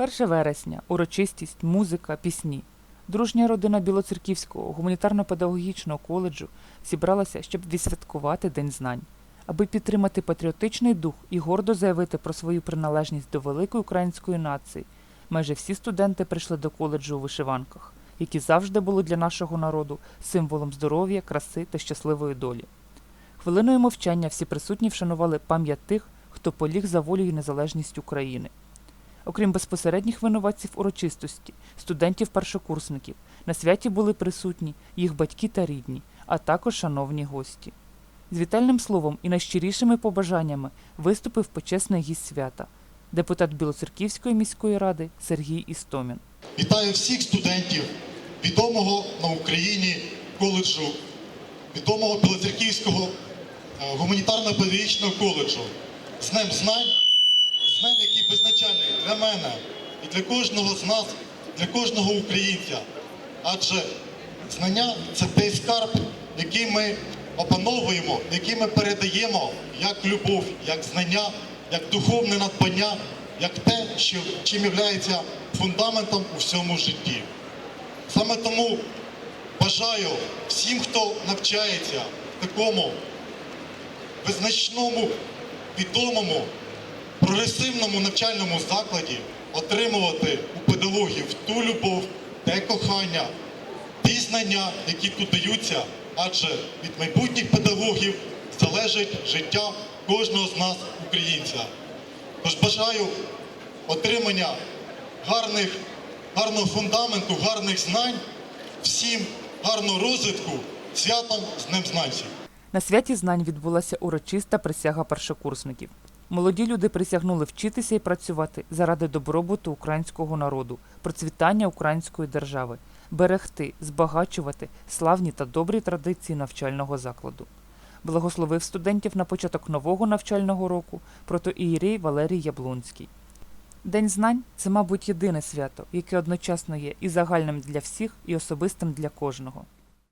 1 вересня урочистість, музика, пісні. Дружня родина Білоцерківського гуманітарно-педагогічного коледжу зібралася, щоб відсвяткувати День знань, аби підтримати патріотичний дух і гордо заявити про свою приналежність до великої української нації. Майже всі студенти прийшли до коледжу у вишиванках, які завжди були для нашого народу символом здоров'я, краси та щасливої долі. Хвилиною мовчання всі присутні вшанували пам'ять тих, хто поліг за волю і незалежність України. Окрім безпосередніх винуватців урочистості, студентів-першокурсників, на святі були присутні їх батьки та рідні, а також шановні гості. З вітальним словом і найщирішими побажаннями виступив почесний гість свята, депутат Білоцерківської міської ради Сергій Істомін. Вітаю всіх студентів відомого на Україні коледжу, відомого Білоцерківського е, гуманітарно-педагогічного коледжу з Днем знань, з який визначальний для мене і для кожного з нас, для кожного українця. Адже знання це той скарб, який ми опановуємо, який ми передаємо як любов, як знання, як духовне надбання, як те, що чим є фундаментом у всьому житті. Саме тому бажаю всім, хто навчається такому визначному, відомому, прогресивному навчальному закладі, отримувати у педагогів ту любов, те кохання, ті знання, які тут даються, адже від майбутніх педагогів залежить життя кожного з нас, українця. Тож бажаю отримання гарних, гарного фундаменту, гарних знань, всім гарного розвитку, святом з Днем Знанців. На святі знань відбулася урочиста присяга першокурсників. Молоді люди присягнули вчитися і працювати заради добробуту українського народу, процвітання української держави, берегти, збагачувати славні та добрі традиції навчального закладу. Благословив студентів на початок нового навчального року протоієрей Валерій Яблунський. День знань це, мабуть, єдине свято, яке одночасно є і загальним для всіх, і особистим для кожного.